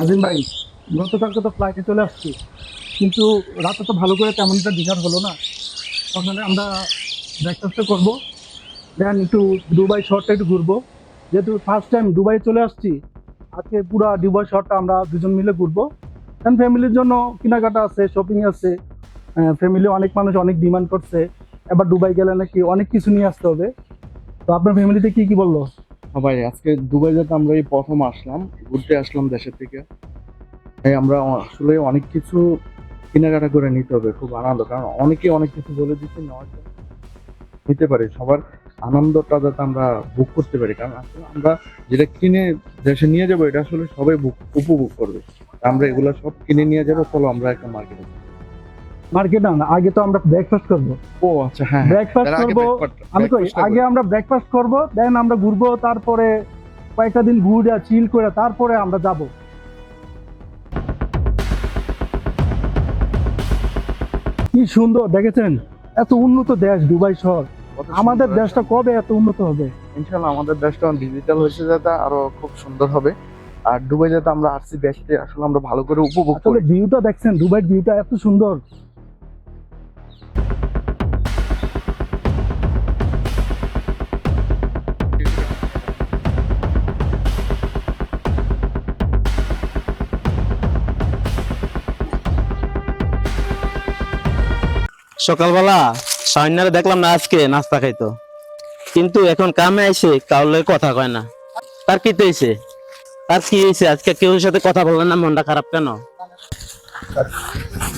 আজিম ভাই, গতকালকে তো ফ্লাইটে চলে আসছি, কিন্তু রাতে তো ভালো করে তেমন একটা ডিনার হলো না। ওখানে আমরা ব্রেকফাস্টটা করব দেন একটু দুবাই শহরটা একটু ঘুরবো। যেহেতু ফার্স্ট টাইম দুবাই চলে আসছি, আজকে পুরো দুবাই শহরটা আমরা দুজন মিলে ঘুরবো। দেন ফ্যামিলির জন্য কেনাকাটা আছে শপিং আছে ফ্যামিলি অনেক মানুষ অনেক ডিমান্ড করছে। এবার দুবাই গেলে নাকি অনেক কিছু নিয়ে আসতে হবে। তো আপনার ফ্যামিলিতে কি কি বলল? হ্যাঁ ভাই, আজকে দুবাই যেতে আমরা এই প্রথম আসলাম, ঘুরতে আসলাম দেশের থেকে তাই আমরা আসলে অনেক কিছু কেনাকাটা করে নিতে হবে, খুব আনন্দ, কারণ অনেকে অনেক কিছু বলে দিচ্ছে, নেওয়ার নিতে পারি। সবার আনন্দটা যাতে আমরা বুক করতে পারি, কারণ আসলে আমরা যেটা কিনে দেশে নিয়ে যাব, এটা আসলে সবাই উপভোগ করবে। আমরা এগুলো সব কিনে নিয়ে যাব, চলো আমরা একটা মার্কেটে মার্কেট না আগে তো আমরা ব্রেকফাস্ট করব। ও আচ্ছা হ্যাঁ হ্যাঁ। ব্রেকফাস্ট আগে করব আমি কই আগে আমরা ব্রেকফাস্ট করব দেন আমরা ঘুরবো তারপরে কয়েকটা দিন ঘুরে চিল করে তারপরে আমরা যাব। কি সুন্দর দেখেছেন? এত উন্নত দেশ দুবাই শহর। আমাদের দেশটা কবে এত উন্নত হবে? ইনশাল্লাহ আমাদের দেশটা ডিজিটাল হয়েছে যাতে আরও খুব সুন্দর হবে। আর দুবাই যাতে আমরা আসছি দেশটা আসলে আমরা ভালো করে উপভোগ করি। ভিউটা দেখছেন দুবাইয়ের ভিউটা এত সুন্দর। সকালবেলা সাইনারে দেখলাম না আজকে নাস্তা খাইতো। কিন্তু এখন কামে আইসে কাউলে কথা কয় না। তার কি হয়েছে তার কি হয়েছে আজকে কেউ সাথে কথা বললেন না, মনটা খারাপ কেন?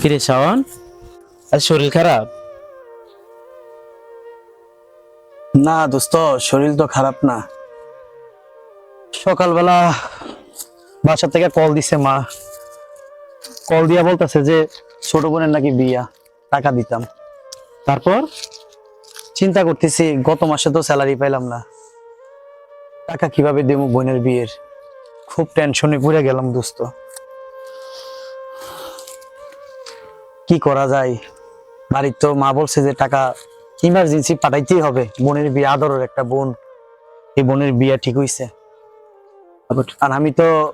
কিরে শাওন, আজ শরীর খারাপ? না দোস্ত, শরীর তো খারাপ না। সকালবেলা বাসা থেকে কল দিছে মা। কল দিয়া বলতেছে যে ছোট বোনের নাকি বিয়া। টাকা দিতাম। তারপর? চিন্তা করতেছি গত মাসে তো স্যালারি পাইলাম না। টাকা কীভাবে দেবো বোনের বিয়ের? খুব টেনশনে পড়ে গেলাম দোস্ত। কি করা যায়? বাড়ির তো মা বলছে যে টাকা ইমার্জেন্সি পাঠাইতেই হবে। বোনের বিয়ে আদরের একটা বোন। এই বোনের বিয়ে ঠিক হইছে। আর আমি তো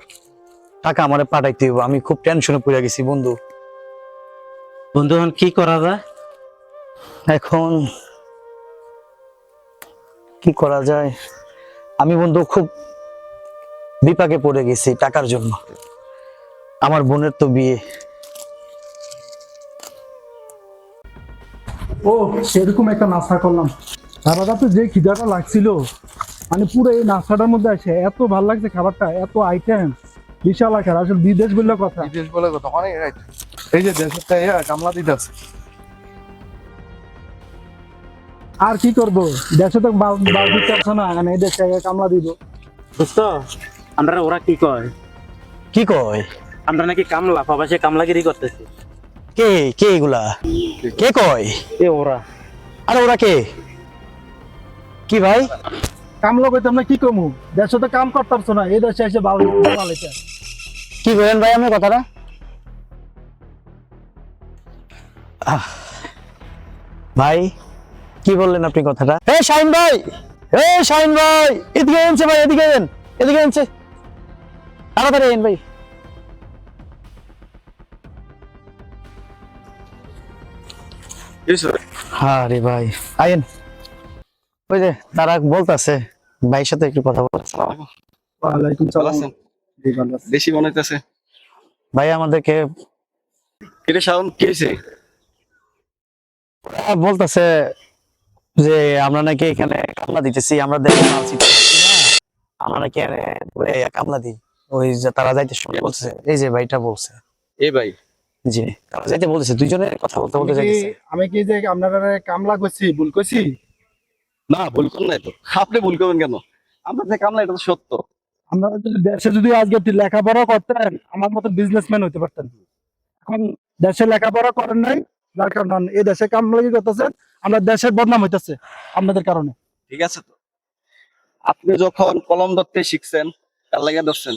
টাকা আমারে পাঠাইতে হইব। আমি খুব টেনশনে পড়ে গেছি বন্ধু। বন্ধু এখন কি করা যায়? এখন কি করা যায়? আমি বন্ধু খুব বিপাকে পড়ে গেছি টাকার জন্য। আমার বোনের তো বিয়ে। ও সেরকম একটা নাস্তা করলাম। খাবারটা তো যে খিদাটা লাগছিল মানে পুরো এই নাস্তাটার মধ্যে আছে। এত ভালো লাগছে খাবারটা এত আইটেম বিশাল আকার আসলে বিদেশ বললে কথা। বিদেশ বলে কথা অনেক রাইট এই যে দেশের কামলা দিতে আছে। আর কি করব? দেশে তো বাল বাল দিতে পারছে না মানে এই দেশে কামলা দিব। দোস্ত আমরা ওরা কি কয়? কি কয়? আমরা নাকি কামলা প্রবাসে কামলাগিরি করতেছি। কে কে এগুলা? কে কয়? এ ওরা। আরে ওরা কে? কি ভাই? কামলা কইতে আমরা কি কমু? দেশে তো কাম করতে পারছ না এই দেশে এসে বাল বালাইতে কি বলেন ভাই আমি কথাটা? ভাই কি বললেন আপনি কথাটা? এ শাহিন ভাই! এ শাহিন ভাই! এদিকে এনছে ভাই এদিকে এন এদিকে এনছে তাড়াতাড়ি এন ভাই! হ্যাঁ রে ভাই আইন। ওই যে তারা বলতাছে ভাইয়ের সাথে একটু কথা বল। ওয়ালাইকুম ভালো সালাম আছেন? জি, ভালো আছি। বেশি মনে হইতেছে। ভাই আমাদেরকে কিরে শাওন কি হয়েছে বলতেছে যে আমরা নাকি এখানে কামলা দিতেছি আমরা দেখে। আমরা নাকি কামলা দিই। ওই যে তারা যাইতে শুনে বলছে এই যে ভাইটা বলছে। এ ভাই? জি তারা যাইতে বলতেছে দুজনের কথা বলতে বলতে যাইতেছে। আমি কি যে আপনারা কামলা করছি ভুল করছি না ভুল করেন নাই তো। আপনি ভুল করবেন কেন? আমরা যে কামলা এটা তো সত্য। আমরা যদি দেশে যদি আজকে লেখাপড়া করতেন আমার মতো বিজনেসম্যান হইতে পারতেন। এখন দেশে লেখাপড়া করেন নাই যার কারণে এই দেশে কামলাগি করতেছেন আমরা দেশের বদনাম হইতেছে আপনাদের কারণে। ঠিক আছে তো। আপনি যখন কলম ধরতে শিখছেন কার লাগে ধরছেন।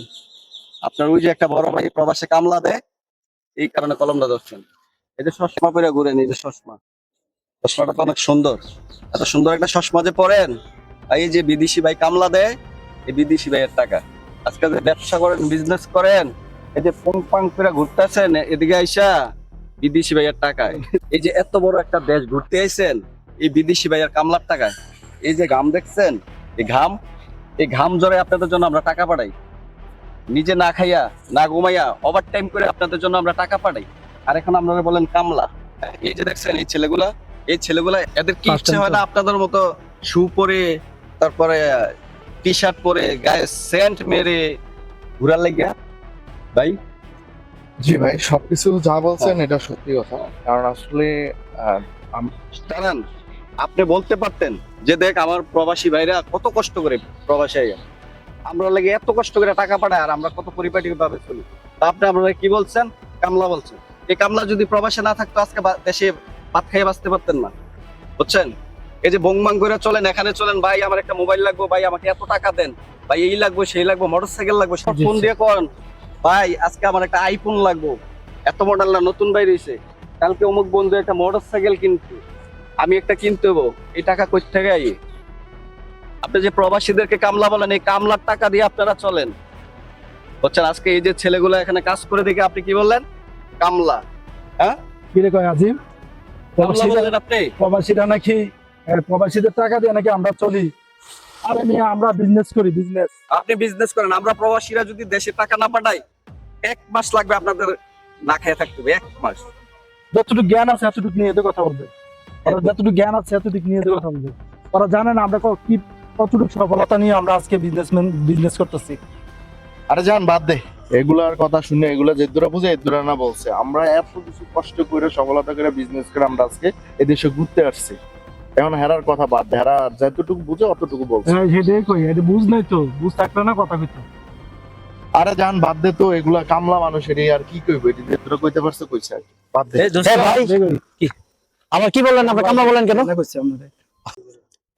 আপনার ওই যে একটা বড় ভাই প্রবাসে কামলা দেয়, এই কারণে কলমটা ধরছেন। এই যে চশমা পরে ঘুরেন, এই যে চশমা। চশমাটা তো অনেক সুন্দর। এত সুন্দর একটা চশমা যে পরেন এই যে বিদেশি ভাই কামলা দেয়, এই বিদেশি ভাইয়ের টাকা। আজকাল যে ব্যবসা করেন বিজনেস করেন, এই যে পং পাং করে ঘুরতেছেন, এদিকে আইসা বিদেশি ভাইয়ার টাকায়। এই যে এত বড় একটা দেশ ঘুরতে আইছেন এই বিদেশি ভাইয়ার কামলার টাকায়। এই যে ঘাম দেখছেন এই ঘাম এই ঘাম জড়ে আপনাদের জন্য আমরা টাকা পাঠাই। নিজে না খাইয়া না ঘুমাইয়া ওভার টাইম করে আপনাদের জন্য আমরা টাকা পাঠাই। আর এখন আপনারা বলেন কামলা। এই যে দেখছেন এই ছেলেগুলা এই ছেলেগুলা এদের কি ইচ্ছে হয় না আপনাদের মতো শু পরে তারপরে টি শার্ট পরে গায়ে সেন্ট মেরে ঘুরার লাগিয়া? ভাই জি ভাই সবকিছু যা বলছেন এটা সত্যি কথা। কারণ আসলে দাঁড়ান আপনি বলতে পারতেন যে দেখ আমার প্রবাসী ভাইরা কত কষ্ট করে প্রবাসী আমরা লাগে এত কষ্ট করে টাকা পাঠায় আর আমরা কত পরিপাটি ভাবে চলি। তা আপনি আপনারা কি বলছেন? কামলা বলছেন। এই কামলা যদি প্রবাসে না থাকতো আজকে দেশে ভাত খাইয়ে বাঁচতে পারতেন না। বুঝছেন? এই যে বংবাং করে চলেন এখানে চলেন ভাই আমার একটা মোবাইল লাগবে ভাই আমাকে এত টাকা দেন। ভাই এই লাগবে সেই লাগবে মোটর সাইকেল লাগবে সব ফোন দিয়ে করেন ভাই আজকে আমার একটা আইফোন লাগবে। এত মডেল না নতুন বাইরে হয়েছে কালকে অমুক বন্ধু একটা মোটর সাইকেল কিনতে আমি একটা কিনতে হব। এই টাকা কই থেকে আই আপনি যে প্রবাসীদেরকে কামলা বলেন এই কামলার টাকা দিয়ে আপনারা চলেন। বুঝছেন আজকে এই যে ছেলেগুলো এখানে কাজ করে দেখে আপনি কি বললেন? কামলা। হ্যাঁ? কি রে কয় আজিম? প্রবাসীরা নাকি প্রবাসীদের টাকা দিয়ে নাকি আমরা চলি? আরে মিয়া আমরা বিজনেস করি বিজনেস আপনি বিজনেস করেন আমরা প্রবাসীরা যদি দেশে টাকা না পাঠাই এক মাস লাগবে আপনাদের না খেয়ে থাকতে হবে এক মাস। যতটুকু জ্ঞান আছে এতটুকু নিয়ে এদের কথা বলবে। ওরা যতটুকু জ্ঞান আছে এতটুকু নিয়ে এদের কথা বলবে। ওরা জানে না আমরা কি কতটুকু সফলতা নিয়ে আমরা আজকে বিজনেসম্যান বিজনেস করতেছি। আরে যান বাদ দে। এগুলার কথা শুনে এগুলা যে দূরা বুঝে এদুরা না বলছে। আমরা এত কিছু কষ্ট করে সফলতা করে বিজনেস করে আমরা আজকে এদেশে ঘুরতে আসছি। এখন হেরার কথা বাদ হেরা যতটুকু বুঝে অতটুকু বলছে। হ্যাঁ সেটাই কই এটা বুঝ নাই তো বুঝ থাকলে না কথা কইতো। আরে যান বাদ দে তো এগুলা কামলা মানুষের আর কি কইব এটি যে তোরা কইতে পারছে কইছে আর বাদ দে। এ ভাই! আবার কি বললেন? আপনি কামলা বলেন কেন? কইছি আপনাদের।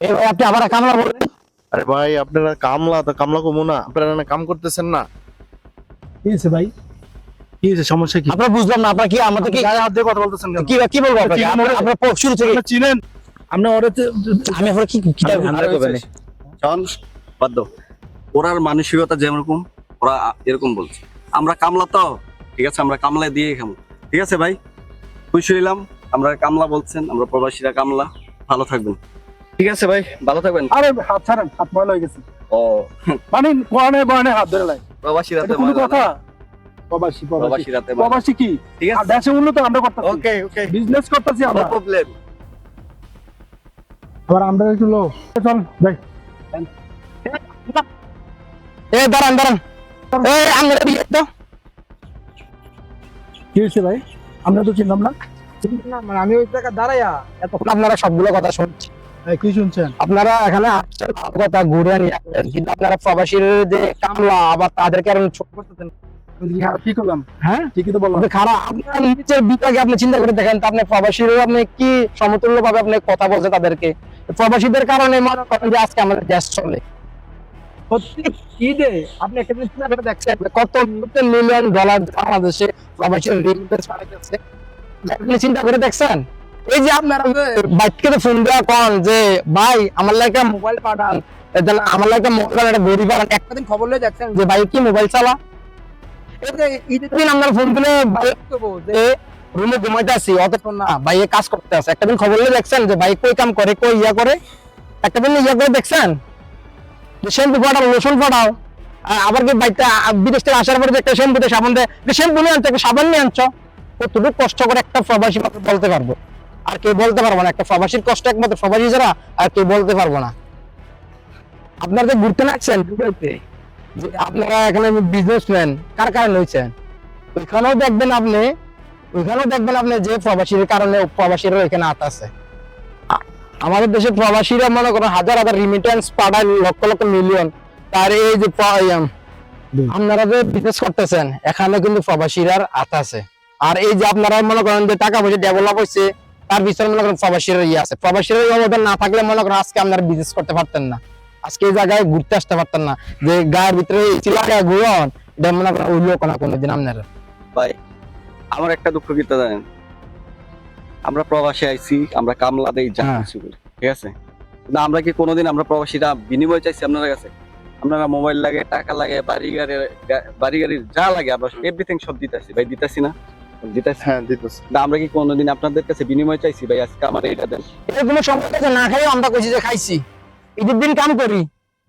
এ ভাই আপনি আবার কামলা বলেন। আরে ভাই আপনারা কামলা তো কামলা কমু না। আপনারা না কাম করতেছেন না। কি হয়েছে ভাই? কি হয়েছে? সমস্যা কি? আপনারা বুঝলাম না আপনারা কি আমাদের কি গায়ে হাত দিয়ে কথা বলতেছেন কি কি বলব আপনাকে? আপনারা শুরু থেকে চিনেন? আপনি ওরে আমি আপনারা কি কি আরে হয়েছে। শোন, বাদ ওরার মানসিকতা যেরকম ওরা এরকম বলছে। আমরা কামলা তো ঠিক আছে? আমরা কামলা দিয়ে খাব ঠিক আছে ভাই? খুশি হইলাম। আমরা কামলা বলছেন আমরা প্রবাসীরা কামলা। ভালো থাকবেন। ঠিক আছে ভাই ভালো থাকবেন। আরে হাত ছাড়েন হাত ময়লা হয়ে গেছে। ও। মানে কোয়ানে বয়ানে হাত ধরে লাই প্রবাসীরা কোনো কথা? প্রবাসী প্রবাসী। কি? ঠিক আছে? দেশে উন্নত আমরা করতেছি। ওকে ওকে বিজনেস করতেছি আমরা। প্রবলেম আবার আমরা একটু লো। চল যাই। এ দাঁড়ান দাঁড়ান। এ আমরা বিয়ে তো। কি হয়েছে ভাই? আমরা তো চিনলাম না। মানে আমি ওই জায়গায় দাঁড়াইয়া এতক্ষণ আপনারা সবগুলো কথা শুনছি এই, কি শুনছেন? আপনারা এখানে আসছেন কথা ঘুরে নিয়ে আসছেন। কিন্তু আপনারা প্রবাসীর যে কামলা আবার তাদেরকে আর ছোট করতেছেন কি করলাম হ্যাঁ? ঠিকই তো বললাম। খারাপ আপনার নিজের বিভাগে আপনি চিন্তা করে দেখেন আপনি প্রবাসীর আপনি কি সমতুল্য ভাবে আপনি কথা বলছেন তাদেরকে? প্রবাসীদের কারণে মনে করেন যে আজকে আমাদের দেশ চলে। কি দে আপনি একটা জিনিস দেখছেন কত মিলিয়ন ডলার বাংলাদেশে প্রবাসীর রিমিটেন্স পাঠাইতেছে আপনি চিন্তা করে দেখছেন? এই যে আপনারা বাইককে ফোন দেওয়া কন যে ভাই আমার লাগে মোবাইল পাঠান। আমার লাগে মোবাইল একটা গড়ি একটা দিন খবর লয়ে দেখছেন যে ভাই কি মোবাইল চালা? আসার একটা সাবান নিয়ে কতটুকু কষ্ট করে একটা প্রবাসী বলতে পারব? আর কেউ বলতে পারব না, একটা প্রবাসীর কষ্ট একমাত্র প্রবাসী যারা আর কেউ বলতে পারব না। আপনারা যে ঘুরতে যে আপনারা এখানে বিজনেসম্যান কার কারণে হয়েছেন? ওইখানেও দেখবেন আপনি, ওইখানেও দেখবেন আপনি যে প্রবাসীর কারণে প্রবাসীরা এখানে আত আছে। আমাদের দেশে প্রবাসীরা মনে করেন হাজার হাজার রিমিটেন্স পাঠায়, লক্ষ লক্ষ মিলিয়ন তার এই যে আপনারা যে বিজনেস করতেছেন, এখানে কিন্তু প্রবাসীরা আত আছে। আর এই যে আপনারা মনে করেন যে টাকা পয়সা ডেভেলপ হয়েছে, তার পিছনে মনে করেন প্রবাসীরা ইয়ে আছে প্রবাসীরা না থাকলে মনে করেন আজকে আপনারা বিজনেস করতে পারতেন না। আজকে এই জায়গায় ঘুরতে আসতে পারতেন না। যে গায়ের ভিতরে লাগায় ঘুরন এটা মনে করেন উঠল না কোনোদিন আপনারা। ভাই আমার একটা দুঃখ কিতা জানেন আমরা প্রবাসে আইছি আমরা কামলা দেই যা হ্যাঁ। কিছু ঠিক আছে? না আমরা কি কোনোদিন আমরা প্রবাসীরা বিনিময় চাইছি আপনার কাছে? আপনারা মোবাইল লাগে টাকা লাগে বাড়ি গাড়ি বাড়ি গাড়ির যা লাগে আমরা এভরিথিং সব দিতেছি। ভাই দিতেছি না? দিতেছি। হ্যাঁ দিতেছি। না আমরা কি কোনোদিন আপনাদের কাছে বিনিময় চাইছি? ভাই আজকে আমার এটা দেন। কোনো সম্পর্ক না খাইও আমরা কইছি যে খাইছি। ঈদের দিন কাম করি।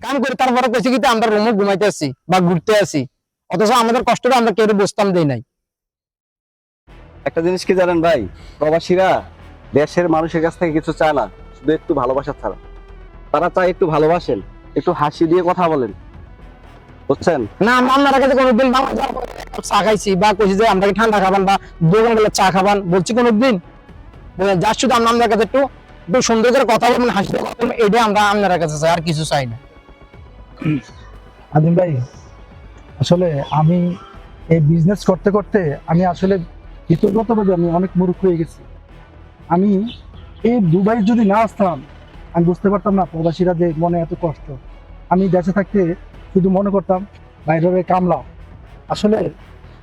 কাম করে তারপরে কইছি কিন্তু আমরা রুমে ঘুমাইতে আসি বা ঘুরতে আসি। অথচ আমাদের কষ্টটা আমরা কেউ বসতাম দেই নাই। একটা জিনিস কি জানেন ভাই? প্রবাসীরা দেশের মানুষের কাছ থেকে কিছু চায় না শুধু একটু ভালোবাসা ছাড়া। তারা চায় একটু ভালোবাসেন একটু হাসি দিয়ে কথা বলেন। বুঝছেন? না আমরা আপনার কাছে কোনোদিন চা খাইছি বা কইছি যে আমরা ঠান্ডা খাবান বা দোকান চা খাবান? বলছি কোনোদিন। যা শুধু আমরা আপনার কাছে একটু একটু সুন্দর করে কথা বলবেন হাসি দিয়ে কথা বলবেন এটাই আমরা আপনার কাছে চাই আর কিছু চাই না। আদিম ভাই আসলে আমি এই বিজনেস করতে করতে আমি আসলে ভিতরগতভাবে আমি অনেক মূর্খ হয়ে গেছি। আমি এই দুবাই যদি না আসতাম আমি বুঝতে পারতাম না প্রবাসীরা যে মনে এত কষ্ট। আমি দেশে থাকতে শুধু মনে করতাম বাইরের কামলা। আসলে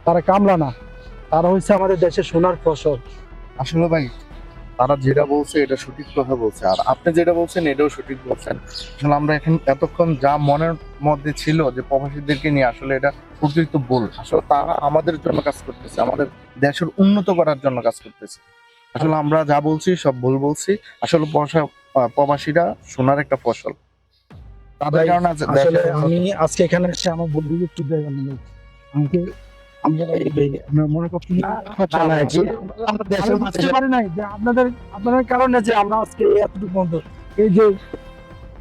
তারা কামলা না তারা হচ্ছে আমাদের দেশের সোনার ফসল। আসলে ভাই তারা যেটা বলছে এটা সঠিক কথা বলছে। আর আপনি যেটা বলছেন এটাও সঠিক বলছেন। আসলে আমরা এখন এতক্ষণ যা মনের মধ্যে ছিল যে প্রবাসীদেরকে নিয়ে আসলে এটা প্রকৃত ভুল। আসলে তারা আমাদের জন্য কাজ করতেছে আমাদের দেশের উন্নত করার জন্য কাজ করতেছে। আসলে আমরা যা বলছি সব ভুল বলছি। আসলে প্রবাসীরা সোনার একটা ফসল। তাদের কারণে আমি আজকে এখানে এসে আমার বন্ধু একটু আমাকে আমরা এই- এই- আপনার মনে করছেন না না, না, আসলে আমরা আমি দেশের বুঝতে পারি নাই যে আপনাদের আপনাদের কারণে যে আমরা আজকে এতটুকু বন্ধ। এই যে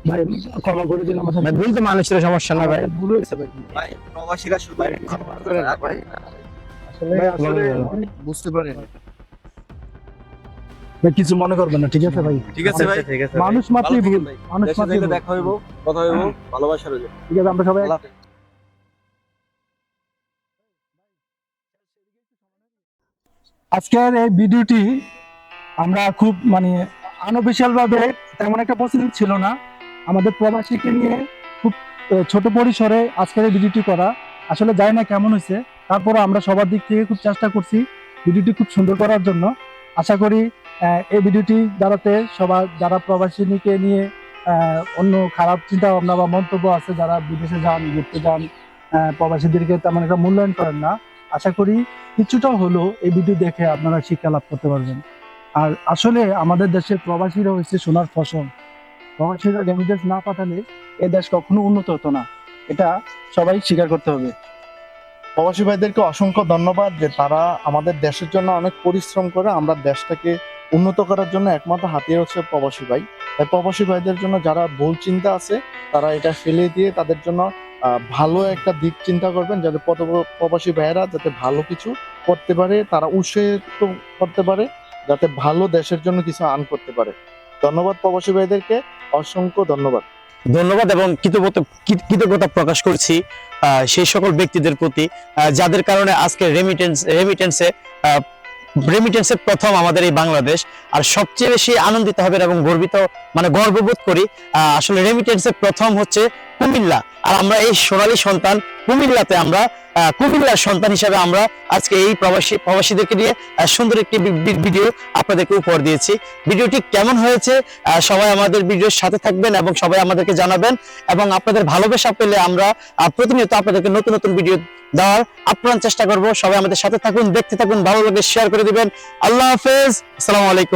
ভাই ক্ষমা করে দিন আমার ভুল তো মানুষের সমস্যা না ভাই। ভুল হয়েছে ভাই। ভাই প্রবাসীরা শুধু আসলে ভাই, আসলে বুঝতে পারি কিছু মনে করবেন না ঠিক আছে ভাই? ঠিক আছে ভাই। ঠিক আছে মানুষ মাত্রই ভালো ভুল ভাই। মানুষ দেশে মাত্রই দেখা হইব কথা হইব ভালোবাসা রইল। ঠিক আছে আমরা সবাই আল্লাহ হাফেজ। আজকের এই ভিডিওটি আমরা খুব মানে আনঅফিসিয়াল ভাবে তেমন একটা পছন্দ ছিল না। আমাদের প্রবাসীকে নিয়ে খুব ছোট পরিসরে আজকের এই ভিডিওটি করা। আসলে জানি না কেমন হয়েছে। তারপরে আমরা সবার দিক থেকে খুব চেষ্টা করছি ভিডিওটি খুব সুন্দর করার জন্য। আশা করি এই ভিডিওটি দ্বারাতে সবার, যারা প্রবাসীকে নিয়ে অন্য খারাপ চিন্তা ভাবনা বা মন্তব্য আছে, যারা বিদেশে যান, ঘুরতে যান প্রবাসীদেরকে তেমন একটা মূল্যায়ন করেন না। আশা করি কিছুটা হলো এই ভিডিও দেখে আপনারা শিক্ষা লাভ করতে পারবেন। আর আসলে আমাদের দেশের প্রবাসীরা হচ্ছে সোনার ফসল। প্রবাসীরা রেমিডেন্স না পাঠালে এ দেশ কখনো উন্নত হতো না। এটা সবাই স্বীকার করতে হবে। প্রবাসী ভাইদেরকে অসংখ্য ধন্যবাদ যে তারা আমাদের দেশের জন্য অনেক পরিশ্রম করে আমরা দেশটাকে উন্নত করার জন্য একমাত্র হাতিয়ার হচ্ছে প্রবাসী ভাই। তাই প্রবাসী ভাইদের জন্য যারা ভুল চিন্তা আছে, তারা এটা ফেলে দিয়ে তাদের জন্য ভালো একটা দিক চিন্তা করবেন যাতে প্রবাসী ভাইয়েরা যাতে ভালো কিছু করতে পারে, তারা উৎসাহিত করতে পারে, যাতে ভালো দেশের জন্য কিছু আর্ন করতে পারে। ধন্যবাদ প্রবাসী ভাইদেরকে, অসংখ্য ধন্যবাদ। ধন্যবাদ এবং কৃতজ্ঞতা প্রকাশ করছি সেই সকল ব্যক্তিদের প্রতি যাদের কারণে আজকে রেমিটেন্স রেমিটেন্সে রেমিটেন্সে প্রথম আমাদের এই বাংলাদেশ। আর সবচেয়ে বেশি আনন্দিত হবেন এবং গর্বিত মানে গর্ববোধ করি আসলে রেমিটেন্সে প্রথম হচ্ছে কুমিল্লা। আর আমরা এই সোনালী সন্তান কুমিল্লাতে আমরা কুমিল্লার সন্তান হিসাবে আমরা আজকে এই প্রবাসী, প্রবাসীদেরকে নিয়ে সুন্দর একটি ভিডিও আপনাদেরকে উপহার দিয়েছি। ভিডিওটি কেমন হয়েছে সবাই আমাদের ভিডিওর সাথে থাকবেন এবং সবাই আমাদেরকে জানাবেন। এবং আপনাদের ভালোবাসা পেলে আমরা প্রতিনিয়ত আপনাদেরকে নতুন নতুন ভিডিও দেওয়ার আপ্রাণ চেষ্টা করব। সবাই আমাদের সাথে থাকুন, দেখতে থাকুন, ভালো লাগে শেয়ার করে দিবেন। আল্লাহ হাফেজ, আসসালামু আলাইকুম।